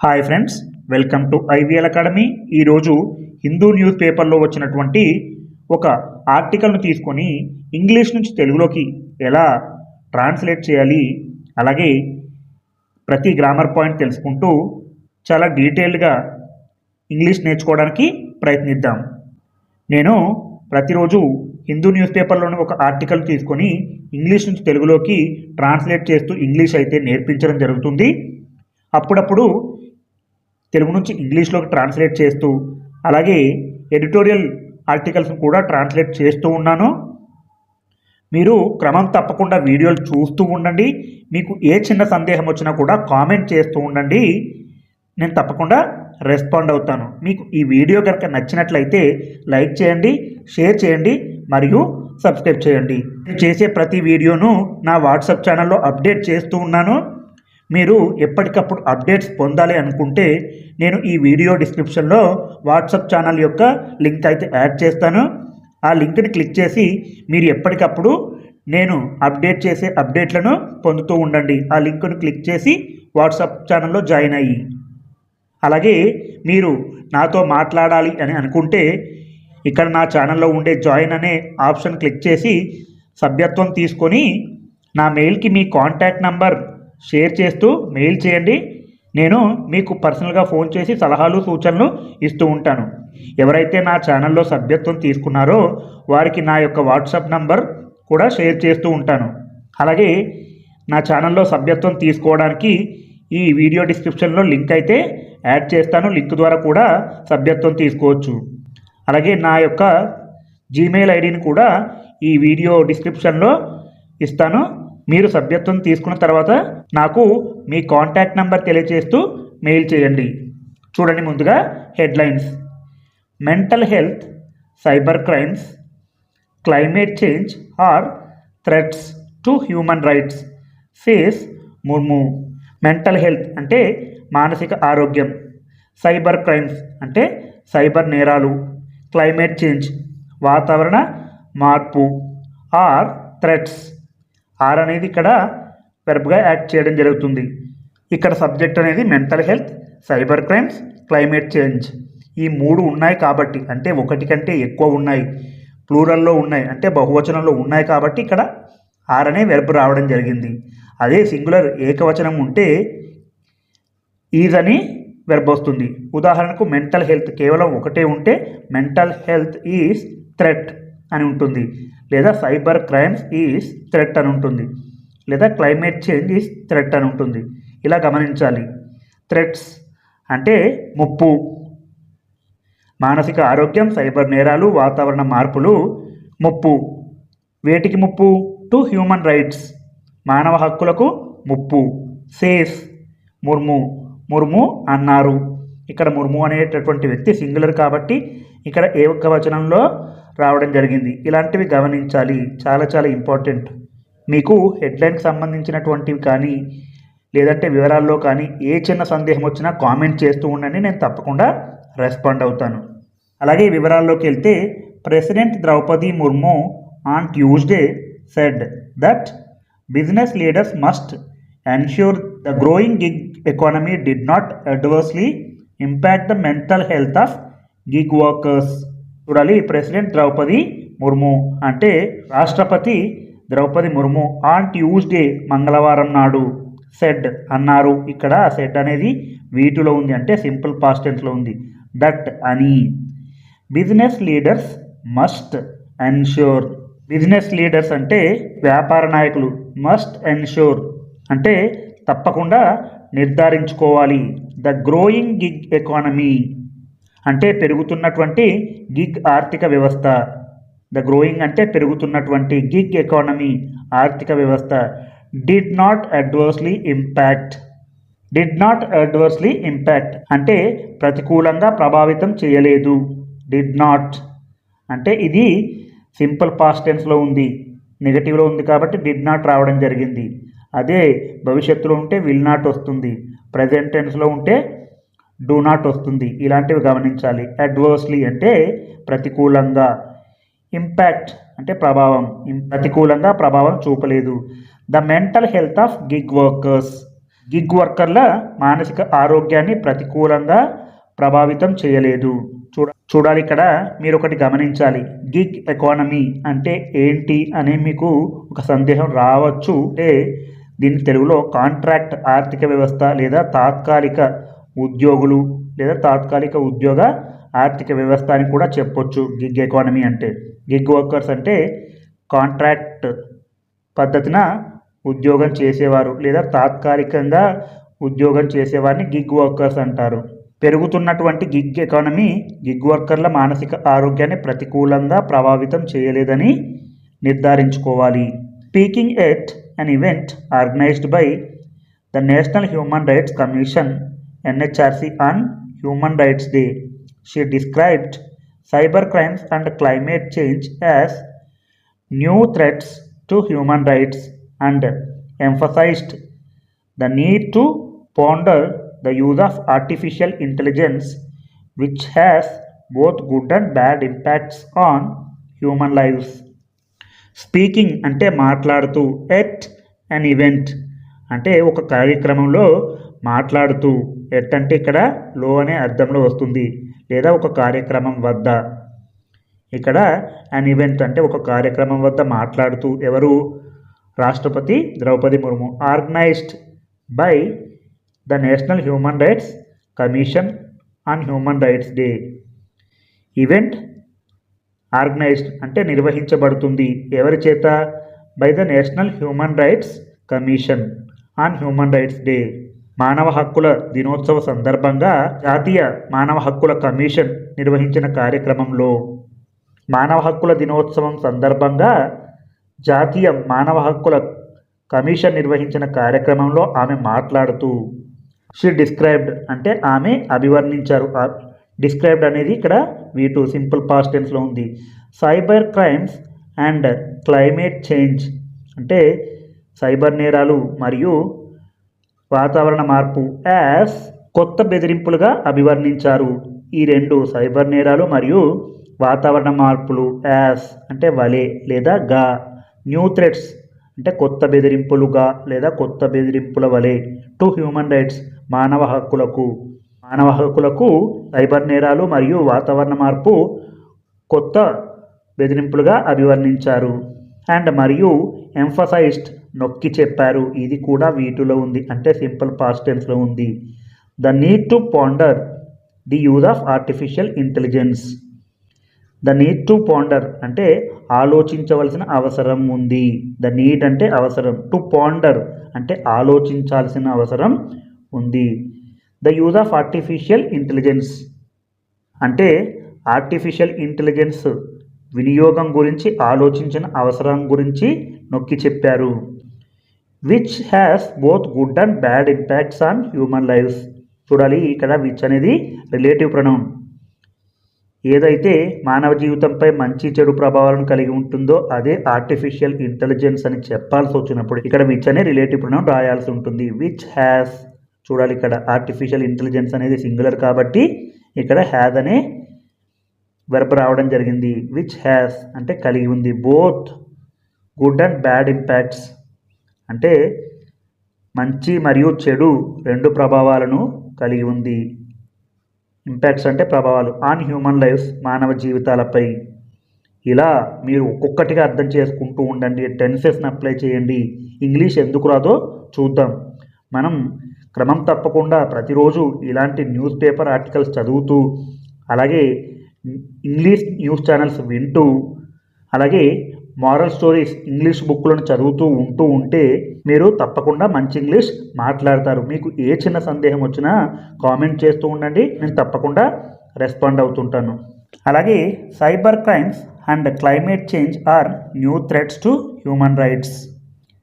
Hi friends welcome to IVL academy ఈరోజు Hindu news పేపర్లో వచ్చినటువంటి ఒక ఆర్టికల్ను తీసుకొని ఇంగ్లీష్ నుంచి తెలుగులోకి ఎలా ట్రాన్స్లేట్ చేయాలి అలాగే ప్రతి గ్రామర్ పాయింట్ తెలుసుకుంటూ చాలా డీటెయిల్డ్గా ఇంగ్లీష్ నేర్చుకోవడానికి ప్రయత్నిద్దాం. నేను ప్రతిరోజు హిందూ న్యూస్ పేపర్లోని ఒక ఆర్టికల్ తీసుకొని ఇంగ్లీష్ నుంచి తెలుగులోకి ట్రాన్స్లేట్ చేస్తూ ఇంగ్లీష్ అయితే నేర్పించడం జరుగుతుంది. అప్పుడప్పుడు తెలుగు నుంచి ఇంగ్లీష్లోకి ట్రాన్స్లేట్ చేస్తూ అలాగే ఎడిటోరియల్ ఆర్టికల్స్ కూడా ట్రాన్స్లేట్ చేస్తూ ఉన్నాను. మీరు క్రమం తప్పకుండా వీడియోలు చూస్తూ ఉండండి. మీకు ఏ చిన్న సందేహం వచ్చినా కూడా కామెంట్ చేస్తూ ఉండండి. నేను తప్పకుండా రెస్పాండ్ అవుతాను. మీకు ఈ వీడియో కనుక నచ్చినట్లయితే లైక్ చేయండి షేర్ చేయండి మరియు సబ్స్క్రైబ్ చేయండి. నేను చేసే ప్రతి వీడియోను నా వాట్సాప్ ఛానల్లో అప్డేట్ చేస్తూ ఉన్నాను. మీరు ఎప్పటికప్పుడు అప్డేట్స్ పొందాలి అనుకుంటే నేను ఈ వీడియో డిస్క్రిప్షన్లో వాట్సాప్ ఛానల్ యొక్క లింక్ అయితే యాడ్ చేస్తాను. ఆ లింక్ని క్లిక్ చేసి మీరు ఎప్పటికప్పుడు నేను అప్డేట్ చేసే అప్డేట్లను పొందుతూ ఉండండి. ఆ లింక్ను క్లిక్ చేసి వాట్సాప్ ఛానల్లో జాయిన్ అయ్యి. అలాగే మీరు నాతో మాట్లాడాలి అని అనుకుంటే ఇక్కడ నా ఛానల్లో ఉండే జాయిన్ అనే ఆప్షన్ క్లిక్ చేసి సభ్యత్వం తీసుకొని నా మెయిల్కి మీ కాంటాక్ట్ నంబర్ షేర్ చేస్తూ మెయిల్ చేయండి. నేను మీకు పర్సనల్గా ఫోన్ చేసి సలహాలు సూచనలు ఇస్తూ ఉంటాను. ఎవరైతే నా ఛానల్లో సభ్యత్వం తీసుకున్నారో వారికి నా యొక్క వాట్సాప్ నంబర్ కూడా షేర్ చేస్తూ ఉంటాను. అలాగే నా ఛానల్లో సభ్యత్వం తీసుకోవడానికి ఈ వీడియో డిస్క్రిప్షన్లో లింక్ అయితే యాడ్ చేస్తాను. లింక్ ద్వారా కూడా సభ్యత్వం తీసుకోవచ్చు. అలాగే నా యొక్క జీమెయిల్ ఐడిని కూడా ఈ వీడియో డిస్క్రిప్షన్లో ఇస్తాను. మీరు సభ్యత్వం తీసుకున్న తర్వాత నాకు మీ కాంటాక్ట్ నెంబర్ తెలియజేస్తూ మెయిల్ చేయండి. చూడండి ముందుగా headlines mental health cyber crimes climate change are threats to human rights face Murmu mental health అంటే మానసిక ఆరోగ్యం. సైబర్ క్రైమ్స్ అంటే సైబర్ నేరాలు. క్లైమేట్ చేంజ్ వాతావరణ మార్పు. ఆర్ థ్రెట్స్ ఆర్ అనేది ఇక్కడ వెర్బ్గా యాక్ట్ చేయడం జరుగుతుంది. ఇక్కడ సబ్జెక్ట్ అనేది mental health cyber crimes climate change ఈ మూడు ఉన్నాయి కాబట్టి అంటే ఒకటి కంటే ఎక్కువ ఉన్నాయి. ప్లూరల్లో ఉన్నాయి అంటే బహువచనంలో ఉన్నాయి కాబట్టి ఇక్కడ ఆర్ అనే వెర్బ్ రావడం జరిగింది. అదే సింగులర్ ఏకవచనం ఉంటే ఈజ్ అని వెర్బ్ వస్తుంది. ఉదాహరణకు మెంటల్ హెల్త్ కేవలం ఒకటే ఉంటే మెంటల్ హెల్త్ ఈజ్ థ్రెట్ అని ఉంటుంది. లేదా సైబర్ క్రైమ్స్ ఈజ్ థ్రెట్ అని ఉంటుంది. లేదా క్లైమేట్ చేంజ్ ఈజ్ థ్రెట్ అని ఉంటుంది. ఇలా గమనించాలి. థ్రెట్స్ అంటే ముప్పు మానసిక ఆరోగ్యం సైబర్ నేరాలు వాతావరణ మార్పులు ముప్పు. వేటికి ముప్పు? To human rights. మానవ హక్కులకు ముప్పు. సేఫ్. ముర్ము. ముర్ము అన్నారు. ఇక్కడ ముర్ము అనేటటువంటి వ్యక్తి సింగులర్ కాబట్టి ఇక్కడ ఏ ఒక్క వచనంలో రావడం జరిగింది. ఇలాంటివి గమనించాలి. చాలా చాలా ఇంపార్టెంట్. మీకు హెడ్లైన్కి సంబంధించినటువంటివి కానీ లేదంటే వివరాల్లో కానీ ఏ చిన్న సందేహం వచ్చినా కామెంట్ చేస్తూ ఉండండి. నేను తప్పకుండా రెస్పాండ్ అవుతాను. అలాగే వివరాల్లోకి వెళ్తే president Draupadi Murmu on Tuesday said that business leaders must ensure the growing gig economy did not adversely impact the mental health of gig workers చూడాలి. ప్రెసిడెంట్ ద్రౌపది ముర్ము అంటే రాష్ట్రపతి ద్రౌపది ముర్ము. ఆన్ ట్యూస్డే మంగళవారం నాడు సెడ్ అన్నారు. ఇక్కడ సెడ్ అనేది వీటిలో ఉంది అంటే సింపుల్ పాస్టెన్స్లో ఉంది. దట్ అని. Business leaders must ensure. Business leaders అంటే వ్యాపార నాయకులు. మస్ట్ ఎన్ష్యూర్ అంటే తప్పకుండా నిర్ధారించుకోవాలి. The growing gig economy. అంటే పెరుగుతున్నటువంటి గిగ్ ఆర్థిక వ్యవస్థ. ద గ్రోయింగ్ అంటే పెరుగుతున్నటువంటి గిగ్ ఎకానమీ ఆర్థిక వ్యవస్థ. Did not adversely impact did not adversely impact అంటే ప్రతికూలంగా ప్రభావితం చేయలేదు. డిడ్ నాట్ అంటే ఇది సింపుల్ పాస్ట్ టెన్స్లో ఉంది. నెగటివ్లో ఉంది కాబట్టి డిడ్ నాట్ రావడం జరిగింది. అదే భవిష్యత్తులో ఉంటే విల్ నాట్ వస్తుంది. ప్రజెంట్ టెన్స్లో ఉంటే డూ నాట్ వస్తుంది. ఇలాంటివి గమనించాలి. అడ్వర్స్లీ అంటే ప్రతికూలంగా. ఇంపాక్ట్ అంటే ప్రభావం. ప్రతికూలంగా ప్రభావం చూపలేదు. The mental health of gig workers gig వర్కర్ల మానసిక ఆరోగ్యాన్ని ప్రతికూలంగా ప్రభావితం చేయలేదు. చూడ చూడాలి ఇక్కడ. మీరు ఒకటి గమనించాలి. గిగ్ ఎకానమీ అంటే ఏంటి అని మీకు ఒక సందేహం రావచ్చు. అంటే దీన్ని తెలుగులో కాంట్రాక్ట్ ఆర్థిక వ్యవస్థ లేదా తాత్కాలిక ఉద్యోగులు లేదా తాత్కాలిక ఉద్యోగ ఆర్థిక వ్యవస్థ అని కూడా చెప్పొచ్చు. గిగ్ ఎకానమీ అంటే గిగ్ వర్కర్స్ అంటే కాంట్రాక్ట్ పద్ధతిన ఉద్యోగం చేసేవారు లేదా తాత్కాలికంగా ఉద్యోగం చేసేవారిని గిగ్ వర్కర్స్ అంటారు. పెరుగుతున్నటువంటి గిగ్ ఎకానమీ గిగ్ వర్కర్ల మానసిక ఆరోగ్యాన్ని ప్రతికూలంగా ప్రభావితం చేయలేదని నిర్ధారించుకోవాలి. Speaking at an event organised by the national human rights commission NHRC on human rights day she described cyber crimes and climate change as new threats to human rights and emphasized the need to ponder the use of artificial intelligence, which has both good and bad impacts on human lives. Speaking అంటే మాట్లాడుతూ at an event అంటే ఒక కార్యక్రమంలో మాట్లాడుతూ at అంటే ఇక్కడ లో అనే అర్థంలో వస్తుంది లేదా ఒక కార్యక్రమం వద్ద. ఇక్కడ అన్ ఈవెంట్ అంటే ఒక కార్యక్రమం వద్ద మాట్లాడుతూ ఎవరు? రాష్ట్రపతి Draupadi Murmu. Organised by the national human rights commission on human rights day event organised అంటే నిర్వహించబడుతుంది. ఎవరి చేత? By the national human rights commission on human rights day మానవ హక్కుల దినోత్సవ సందర్భంగా జాతీయ మానవ హక్కుల కమిషన్ నిర్వహించిన కార్యక్రమంలో మానవ హక్కుల దినోత్సవం సందర్భంగా జాతీయ మానవ హక్కుల కమిషన్ నిర్వహించిన కార్యక్రమంలో ఆమె మాట్లాడుతూ షీ డిస్క్రైబ్డ్ అంటే ఆమె అభివర్ణించారు. డిస్క్రైబ్డ్ అనేది ఇక్కడ వీ టూ సింపుల్ పాస్ట్ టెన్స్లో ఉంది. Cyber crimes and climate change అంటే సైబర్ నేరాలు మరియు వాతావరణ మార్పు యాస్ కొత్త బెదిరింపులుగా అభివర్ణించారు. ఈ రెండు సైబర్ నేరాలు మరియు వాతావరణ మార్పులు యాస్ అంటే వలే లేదా గా న్యూ థ్రెట్స్ అంటే కొత్త బెదిరింపులుగా లేదా కొత్త బెదిరింపుల వలె టు హ్యూమన్ రైట్స్ మానవ హక్కులకు. మానవ హక్కులకు సైబర్ నేరాలు మరియు వాతావరణ మార్పు కొత్త బెదిరింపులుగా అభివర్ణించారు. అండ్ మరియు ఎంఫసైజ్డ్ నొక్కి చెప్పారు. ఇది కూడా వీటిలో ఉంది. అంటే సింపుల్ పాస్ట్ టెన్స్లో ఉంది. The need to ponder the use of artificial intelligence the need to ponder అంటే ఆలోచించవలసిన అవసరం ఉంది. ద నీడ్ అంటే అవసరం. టు పాండర్ అంటే ఆలోచించాల్సిన అవసరం ఉంది. The use of artificial intelligence అంటే ఆర్టిఫిషియల్ ఇంటెలిజెన్స్ వినియోగం గురించి ఆలోచించిన అవసరం గురించి నొక్కి చెప్పారు. Which has both good and bad impacts on human lives చూడాలి ఇక్కడ విచ్ అనేది రిలేటివ్ ప్రొనౌన్ ఏదైతే మానవ జీవితంపై మంచి చెడు ప్రభావాలను కలిగి ఉంటుందో అదే ఆర్టిఫిషియల్ ఇంటెలిజెన్స్ అని చెప్పాల్సి వచ్చినప్పుడు ఇక్కడ విచ్ అనే రిలేటివ్ ప్రొనౌన్ రాయాల్సి ఉంటుంది. విచ్ హ్యాస్ చూడాలి ఇక్కడ ఆర్టిఫిషియల్ ఇంటెలిజెన్స్ అనేది సింగులర్ కాబట్టి ఇక్కడ హ్యాజ్ అనే వెర్బ్ రావడం జరిగింది విచ్ హ్యాస్ అంటే కలిగి ఉంది. Both good and bad impacts అంటే మంచి మరియు చెడు రెండు ప్రభావాలను కలిగి ఉంది. ఇంపాక్ట్స్ అంటే ప్రభావాలు. ఆన్ హ్యూమన్ లైఫ్ మానవ జీవితాలపై ఇలా మీరు ఒక్కొక్కటిగా అర్థం చేసుకుంటూ ఉండండి. టెన్సెస్ని అప్లై చేయండి. ఇంగ్లీష్ ఎందుకు రాదో చూద్దాం. మనం క్రమం తప్పకుండా ప్రతిరోజు ఇలాంటి న్యూస్ పేపర్ ఆర్టికల్స్ చదువుతూ అలాగే ఇంగ్లీష్ న్యూస్ ఛానల్స్ వింటూ అలాగే మారల్ స్టోరీస్ ఇంగ్లీష్ బుక్లను చదువుతూ ఉంటూ ఉంటే మీరు తప్పకుండా మంచి ఇంగ్లీష్ మాట్లాడతారు. మీకు ఏ చిన్న సందేహం వచ్చినా కామెంట్ చేస్తూ ఉండండి. నేను తప్పకుండా రెస్పాండ్ అవుతుంటాను. అలాగే cyber crimes and climate change are new threats to human rights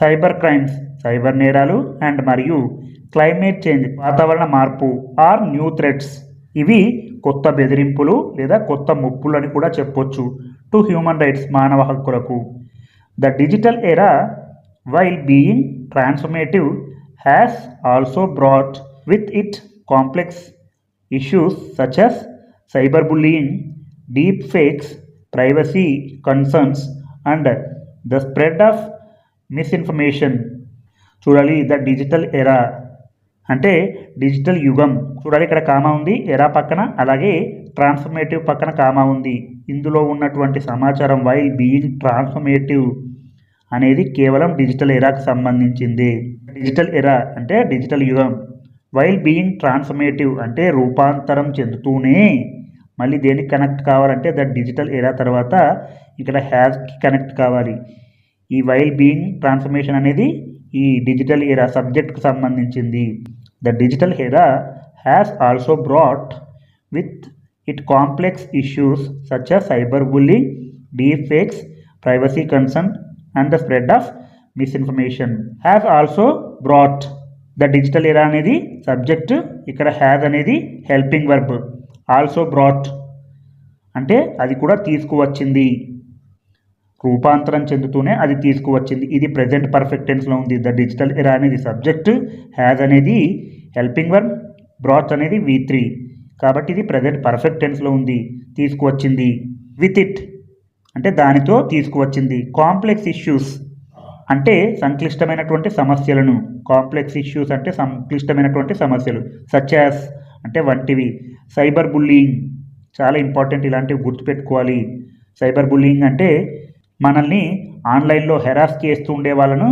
cyber crimes cyber నేరాలు అండ్ మరియు క్లైమేట్ చేంజ్ వాతావరణ మార్పు ఆర్ న్యూ థ్రెట్స్ ఇవి కొత్త బెదిరింపులు లేదా కొత్త ముప్పులు అని కూడా చెప్పొచ్చు. టు హ్యూమన్ రైట్స్ మానవ హక్కులకు. The digital era while being transformative has also brought with it complex issues such as cyber bullying deep fakes privacy concerns and the spread of misinformation చూడాలి ద డిజిటల్ ఎరా అంటే digital యుగం. చూడాలి ఇక్కడ comma ఉంది ఎరా పక్కన అలాగే transformative పక్కన కామా ఉంది. ఇందులో ఉన్నటువంటి సమాచారం వైల్ బీయింగ్ ట్రాన్స్ఫర్మేటివ్ అనేది కేవలం డిజిటల్ ఎరాకు సంబంధించింది. డిజిటల్ ఎరా అంటే డిజిటల్ యుగం. వైల్ బీయింగ్ ట్రాన్స్ఫర్మేటివ్ అంటే రూపాంతరం చెందుతూనే మళ్ళీ దేనికి కనెక్ట్ కావాలంటే ద డిజిటల్ ఎరా తర్వాత ఇక్కడ హ్యాజ్కి కనెక్ట్ కావాలి. ఈ వైల్ బీయింగ్ ట్రాన్స్ఫర్మేషన్ అనేది ఈ డిజిటల్ ఎరా సబ్జెక్ట్కు సంబంధించింది. The digital era has also brought with it complex issues such as cyber bullying deep fakes privacy concern and the spread of misinformation has also brought the digital era అనేది subject ఇక్కడ has అనేది helping verb also brought అంటే అది కూడా తీసుకువచ్చింది. రూపాంతరం చెందుతూనే అది తీసుకువచ్చింది. ఇది ప్రజెంట్ పర్ఫెక్ట్ టెన్స్లో ఉంది. ద డిజిటల్ ఎరా అనేది సబ్జెక్ట్ హ్యాజ్ అనేది హెల్పింగ్ వర్బ్ బ్రాత్ అనేది వి త్రీ కాబట్టి ఇది ప్రజెంట్ పర్ఫెక్ట్ టెన్స్లో ఉంది. తీసుకువచ్చింది. విత్ ఇట్ అంటే దానితో తీసుకువచ్చింది. కాంప్లెక్స్ ఇష్యూస్ అంటే సంక్లిష్టమైనటువంటి సమస్యలను. కాంప్లెక్స్ ఇష్యూస్ అంటే సంక్లిష్టమైనటువంటి సమస్యలు. సచ్ యాస్ అంటే వంటివి. సైబర్ బుల్లింగ్ చాలా ఇంపార్టెంట్ ఇలాంటివి గుర్తుపెట్టుకోవాలి. సైబర్ బుల్లింగ్ అంటే మనల్ని ఆన్లైన్లో హెరాస్ చేస్తూ ఉండే వాళ్ళను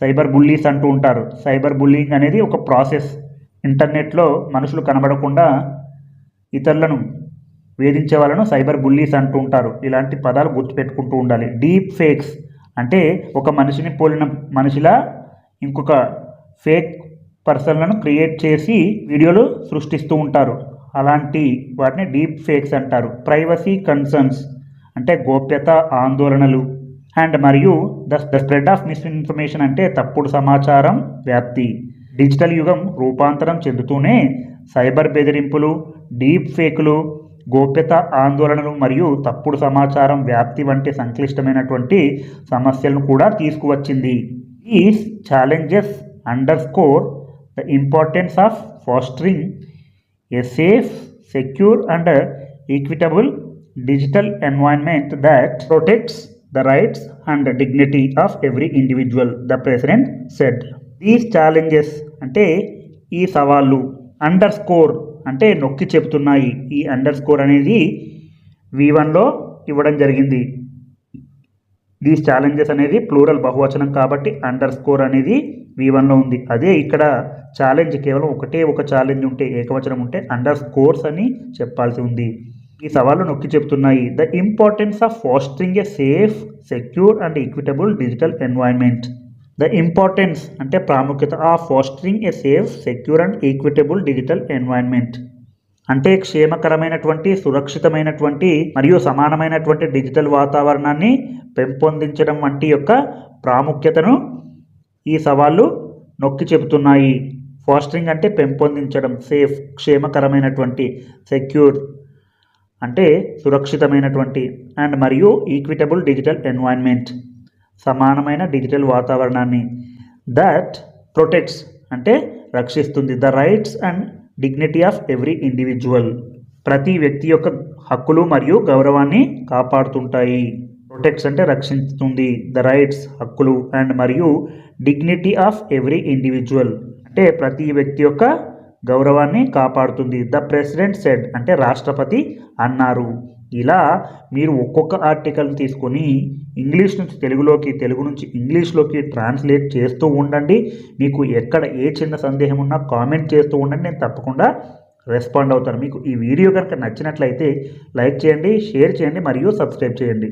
సైబర్ బుల్లీస్ అంటూ ఉంటారు. సైబర్ బుల్లింగ్ అనేది ఒక ప్రాసెస్. ఇంటర్నెట్లో మనుషులు కనబడకుండా ఇతరులను వేధించే వాళ్ళను సైబర్ బుల్లీస్ అంటూ ఉంటారు. ఇలాంటి పదాలు గుర్తుపెట్టుకుంటూ ఉండాలి. డీప్ ఫేక్స్ అంటే ఒక మనిషిని పోలిన మనిషిలా ఇంకొక ఫేక్ పర్సన్లను క్రియేట్ చేసి వీడియోలు సృష్టిస్తూ ఉంటారు. అలాంటి వాటిని డీప్ ఫేక్స్ అంటారు. ప్రైవసీ కన్సర్న్స్ అంటే గోప్యత ఆందోళనలు అండ్ మరియు the the spread of misinformation అంటే తప్పుడు సమాచారం వ్యాప్తి. డిజిటల్ యుగం రూపాంతరం చెందుతూనే సైబర్ బెదిరింపులు డీప్ ఫేకులు గోప్యత ఆందోళనలు మరియు తప్పుడు సమాచారం వ్యాప్తి వంటి సంక్లిష్టమైనటువంటి సమస్యలను కూడా తీసుకువచ్చింది. ఈ challenges underscore the importance of fostering a safe secure and equitable digital environment that protects the rights and dignity of every individual, the president said. These challenges అంటే ఈ సవాళ్ళు అండర్ స్కోర్ అంటే నొక్కి చెబుతున్నాయి ఈ అండర్ స్కోర్ అనేది వి వన్లో ఇవ్వడం జరిగింది. దీస్ ఛాలెంజెస్ అనేది ప్లూరల్ బహువచనం కాబట్టి అండర్ స్కోర్ అనేది వి వన్లో ఉంది. అదే ఇక్కడ ఛాలెంజ్ కేవలం ఒకటే ఒక ఛాలెంజ్ ఉంటే ఏకవచనం ఉంటే అండర్ స్కోర్స్ అని చెప్పాల్సి ఉంది. ఈ సవాళ్ళు నొక్కి చెప్తున్నాయి the importance of fostering a safe secure and equitable digital environment the importance అంటే ప్రాముఖ్యత of fostering a safe secure and equitable digital environment అంటే క్షేమకరమైనటువంటి సురక్షితమైనటువంటి మరియు సమానమైనటువంటి డిజిటల్ వాతావరణాన్ని పెంపొందించడం వంటి యొక్క ప్రాముఖ్యతను ఈ సవాళ్ళు నొక్కి చెబుతున్నాయి. ఫాస్టరింగ్ అంటే పెంపొందించడం సేఫ్ క్షేమకరమైనటువంటి సెక్యూర్ అంటే సురక్షితమైనటువంటి అండ్ మరియు ఈక్విటబుల్ డిజిటల్ ఎన్వైర్న్మెంట్ సమానమైన డిజిటల్ వాతావరణాన్ని. దట్ ప్రొటెక్ట్స్ అంటే రక్షిస్తుంది. The rights and dignity of every individual ప్రతి వ్యక్తి యొక్క హక్కులు మరియు గౌరవాన్ని కాపాడుతుంటాయి. ప్రొటెక్ట్స్ అంటే రక్షిస్తుంది. ద రైట్స్ హక్కులు అండ్ మరియు డిగ్నిటీ ఆఫ్ ఎవ్రీ ఇండివిజువల్ అంటే ప్రతి వ్యక్తి యొక్క గౌరవాన్ని కాపాడుతుంది. ద ప్రెసిడెంట్ సెడ్ అంటే రాష్ట్రపతి అన్నారు. ఇలా మీరు ఒక్కొక్క ఆర్టికల్ తీసుకొని ఇంగ్లీష్ నుంచి తెలుగులోకి తెలుగు నుంచి ఇంగ్లీష్లోకి ట్రాన్స్లేట్ చేస్తూ ఉండండి. మీకు ఎక్కడ ఏ చిన్న సందేహం ఉన్నా కామెంట్ చేస్తూ ఉండండి. నేను తప్పకుండా రెస్పాండ్ అవుతాను. మీకు ఈ వీడియో కనుక నచ్చినట్లయితే లైక్ చేయండి షేర్ చేయండి మరియు సబ్స్క్రైబ్ చేయండి.